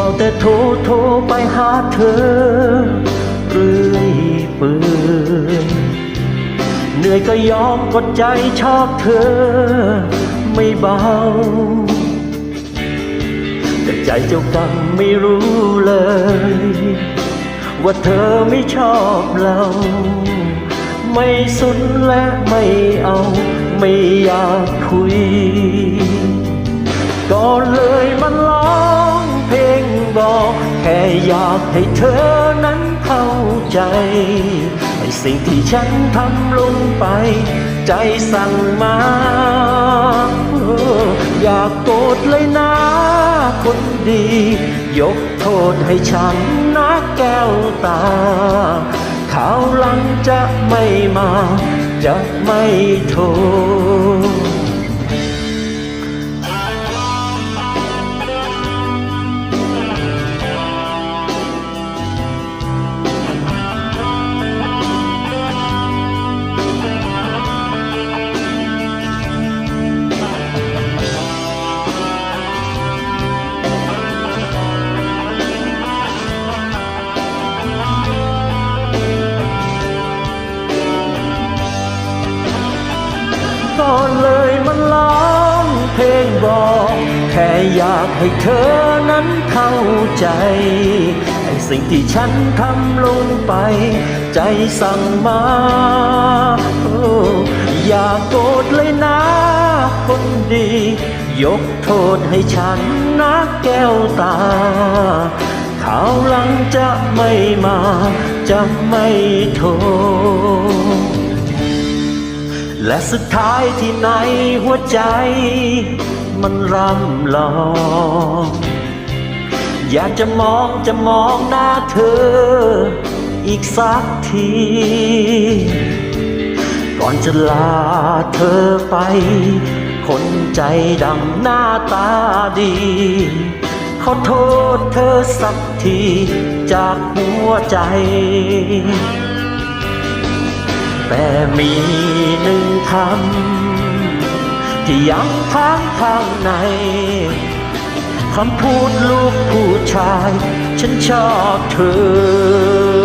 เฝ้าแต่โทรโทรไปหาเธอเรื่อยเปื่อยเหนื่อยก็ยอมกดใจชอบเธอ ไม่เบา แต่ใจเจ้ากรรมไม่รู้เลย ว่าเธอไม่ชอบเรา ไม่สนและไม่เอา ไม่อยากคุย ก็เลยมันร้อ แค่อยากให้เธอนั้นเข้าใจไอสิ่งที่ฉันทำลงไป ใจสั่งมาเอออยากโกรธเลยนะคนดี ยกโทษให้ฉันนะแก้วตาข่าวหลังจะไม่มา จะไม่โทร ษก็เลยมันร้องเพลงบอก แค่อยากให้เธอนั้นเข้าใจ ไอ้สิ่งที่ฉันทำลงไป ใจสั่งมา อย่าโกรธเลยนะคนดี ยกโทษให้ฉันนะแก้วตาข่าวหลังจะไม่มา จะไม่โทษ และสุดท้ายที่ในหัวใจ มันรำลองอยากจะมองจะมองหน้าเธอ อีกสักที ก่อนจะลาเธอไป คนใจดำหน้าตาดี ขอโทษเธอสักทีจากหัวใจ แต่มีหนึ่งคำที่ยังค้างข้างในคำพูดลูกผู้ชาย ฉันชอบเธอ